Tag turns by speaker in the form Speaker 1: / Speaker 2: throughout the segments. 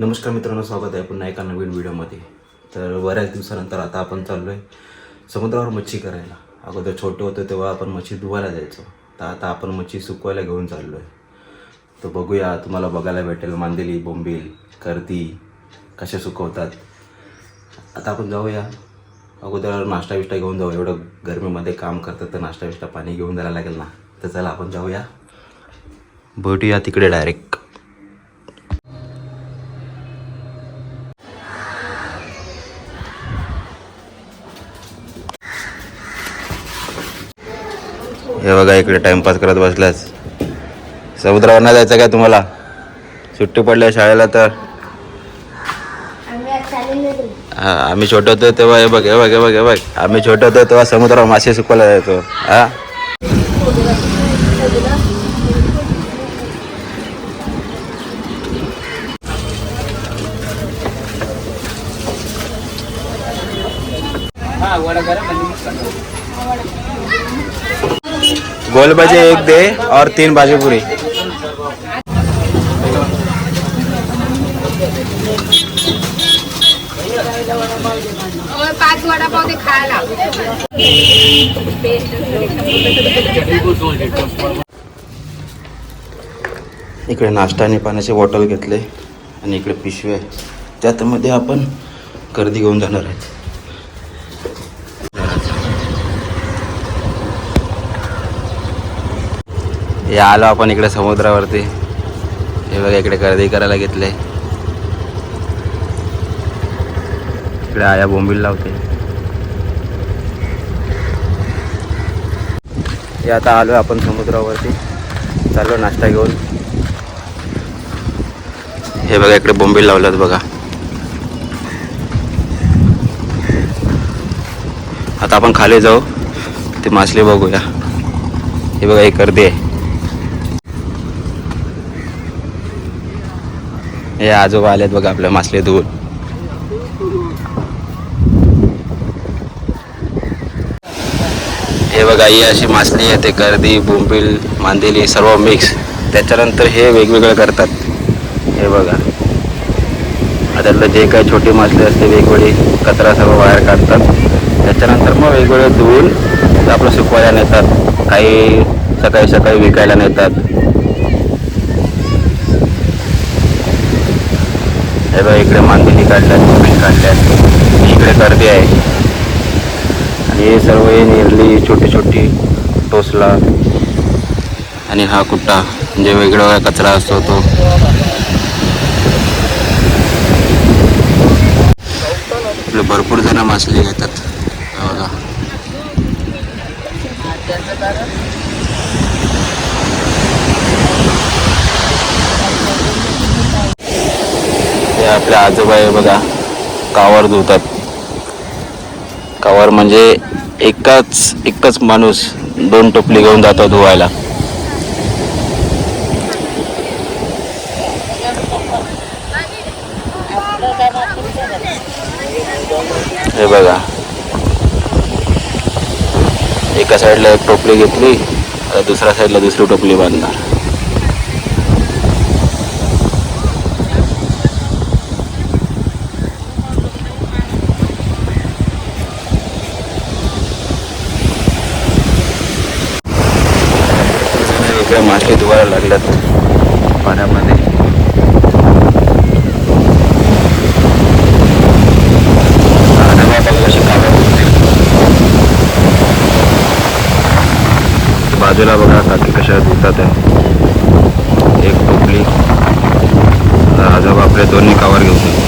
Speaker 1: नमस्कार मित्रांनो स्वागत आहे पुन्हा एका नवीन व्हिडिओमध्ये. तर बऱ्याच दिवसानंतर आता आपण चाललो आहे समुद्रावर मच्छी करायला. अगोदर छोटे होतो तेव्हा आपण मच्छी धुवायला जायचो. तर आता आपण मच्छी सुकवायला घेऊन चाललो आहे तर बघूया तुम्हाला बघायला भेटेल मांदेली बोंबील करती कशा सुकवतात. आता आपण जाऊया. अगोदर नाश्ता बिष्टा घेऊन जाऊ. एवढं गरमीमध्ये काम करतात तर नाश्ता बिष्टा पाणी घेऊन जायला लागेल ना. तर चला आपण जाऊया. भेटूया तिकडे डायरेक्ट हे बघा इकडे टाइमपास करत बसल्यास. समुद्रावर नाही जायचं काय तुम्हाला? सुट्टी पडल्या शाळेला तर. हा आम्ही छोटे होतो तेव्हा हे बघ हे बघ हे बघ हे बघ. आम्ही छोटे होतो तेव्हा समुद्रावर मासे सुकवायला जायचो. हा? गोल भाजी एक दे और तीन भाजी पूरी.
Speaker 2: ओय, पाच वडापाव ते खायला.
Speaker 1: इकडे नाश्ता आणि पाण्याचे बॉटल घेतले आणि इकडे पिशवी आहे. त्यामध्ये आपण गर्दी घेऊन जाणार आहे हे आलो आपण इकडे समुद्रावरती. हे बघा इकडे गर्दी करायला घेतले. इकडे आया बोंबील लावते. हे आता आलो आपण समुद्रावरती. चाललो नाश्ता घेऊन. हे बघा इकडे बोंबील लावलं बघा. आता आपण खाली जाऊ. ते मासले बघूया. हे बघा एक अर्धी आहे. हे आजोबा आलेत बघा आपल्या मासले धुवून हे बघा ही अशी मासली येते गर्दी बोंबील मांदेली सर्व मिक्स त्याच्यानंतर हे वेगवेगळं करतात. हे बघा. त्यातलं जे काही छोटी मासली असते वेगवेगळी कचरा सर्व बाहेर काढतात. त्याच्यानंतर मग वेगवेगळे धुवून आपलं सुकवायला नेतात. काही सकाळी सकाळी विकायला नेतात. हे बघा इकडे मांदेली काढल्यात बोंबील काढल्यात इकडे गर्दी आहे. आणि हे सर्व हे निरली छोटी छोटी टोसला आणि हा कुट्टा म्हणजे वेगळा कचरा असतो तो. भरपूर जण मासली घेतात हे बघा हे आपल्या आजोबा आहे बघा कावर धुतात. कावर म्हणजे एकाच एकच माणूस दोन टोपली घेऊन जातो धुवायला. हे बघा. एका साईडला एक टोपली घेतली दुसऱ्या साईडला दुसरी टोपली बांधणार. इकडे मासे धुवायला लागल्यात पाण्यामध्ये. कशी बाजूला बघा काकी कशा धुतात आहे एक टोपली. आजोबा आपले दोन्ही कावर घेऊन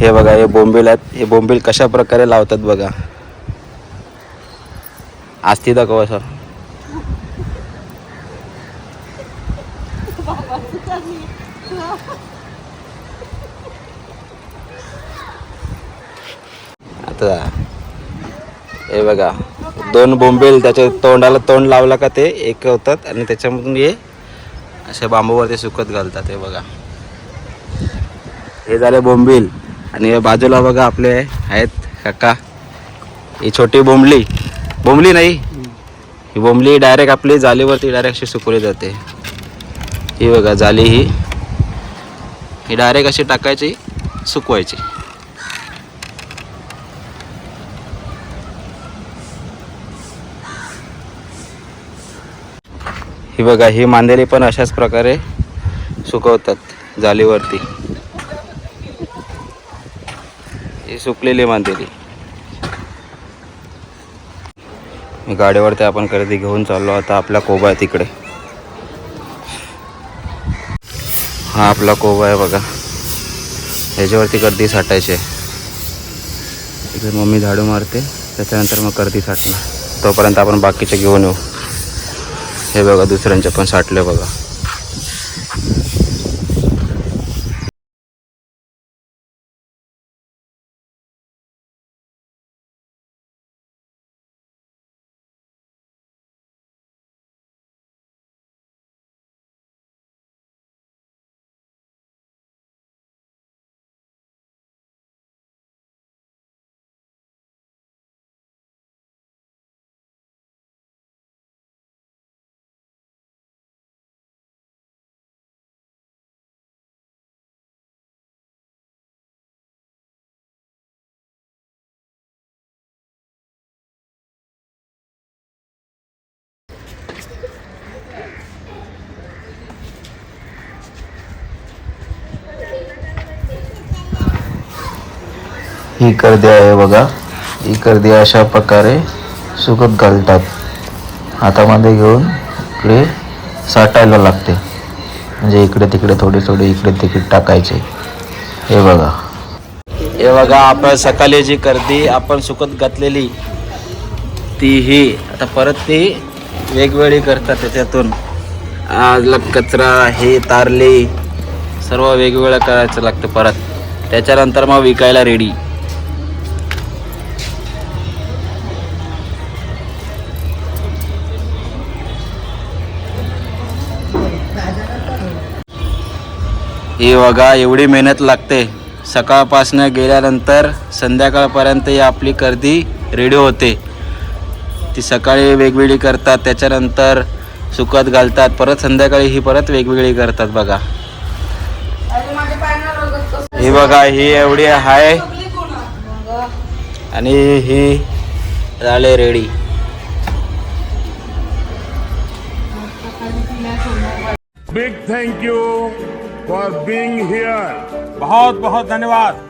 Speaker 1: हे बघा हे बोंबील आहेत. हे बोंबील कशा प्रकारे लावतात बघा. आस्ती दाखव सर. आता हे बघा दोन बोंबील त्याच्या तोंडाला तोंड लावला का ते एक होतात आणि त्याच्यामधून हे असे बांबूवरती सुकत घालतात हे बघा. हे झाले बोंबील. आणि बाजूला बघा आपले आहेत काका. ही छोटी बोंबली. बोंबली नाही. ही बोंबली डायरेक्ट आपली जालीवरती डायरेक्ट अशी सुकवली जाते. ही बघा जाली ही. ही डायरेक्ट अशी टाकायची सुकवायची. ही बघा ही मांदेली पण अशाच प्रकारे सुकवतात जालीवरती. हे सुकलेली मांदेली. मी गाडीवरती आपण खरेदी घेऊन चाललो. आता आपला कोबा आहे तिकडे. हा आपला कोबा आहे बघा. ह्याच्यावरती गर्दी साठायची आहे. इकडे मम्मी झाडू मारते. त्याच्यानंतर मग गर्दी साठणार. तोपर्यंत आपण बाकीचे घेऊन येऊ. हे बघा दुसऱ्यांचे पण साठले बघा. ही कर्दी आहे बघा. ही कर्दी अशा प्रकारे सुकत घालतात. हातामध्ये घेऊन इकडे साठायला लागते. म्हणजे इकडे तिकडे थोडे थोडे इकडे तिकडे टाकायचे. हे बघा. हे बघा आपण सकाळी जी कर्दी आपण सुकत घातलेली ती ही आता परत ती वेगवेगळी करतात त्याच्यातून. आजला कचरा हे तारले सर्व वेगवेगळं करायचं लागतं परत. त्याच्यानंतर मग विकायला रेडी ही बघा एवढी मेहनत लागते. सकाळपासनं गेल्यानंतर संध्याकाळपर्यंत ही आपली गर्दी रेडी होते. ती सकाळी वेगवेगळी करतात त्याच्यानंतर सुकत घालतात परत संध्याकाळी ही परत वेगवेगळी करतात बघा. ही बघा ही एवढी आहे. आणि ही झाले ready.
Speaker 3: Big thank you for being here
Speaker 4: बहुत बहुत धन्यवाद।